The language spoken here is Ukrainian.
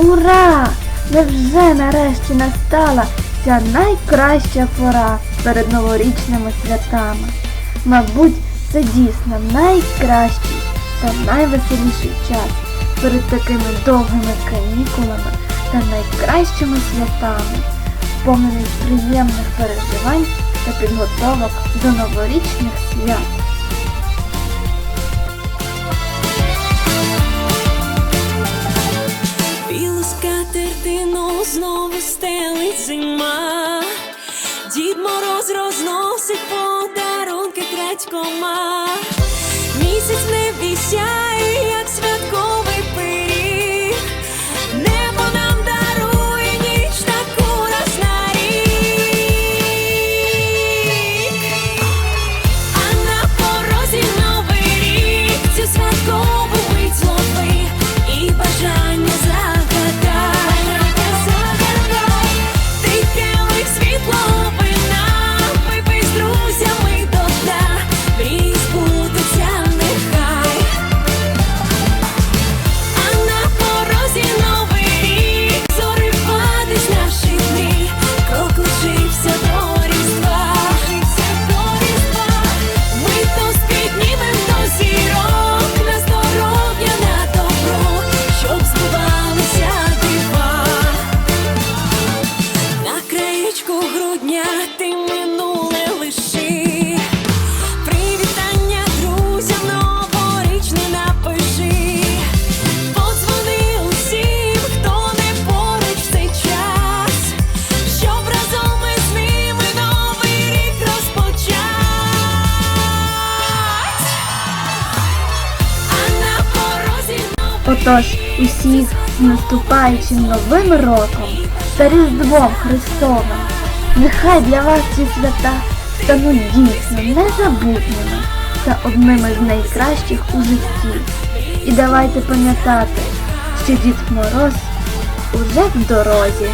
Ура! Невже нарешті настала ця найкраща пора перед новорічними святами? Мабуть, це дійсно найкращий та найвеселіший час перед такими довгими канікулами та найкращими святами, сповнений приємних переживань та підготовок до новорічних свят. Мороз розносить подарунки крадькома. Місяць не небі Отож, усіх з наступаючим новим роком та Різдвом Христовим. Нехай для вас ці свята стануть дійсно незабутніми та одними з найкращих у житті. І давайте пам'ятати, що Дід Мороз уже в дорозі.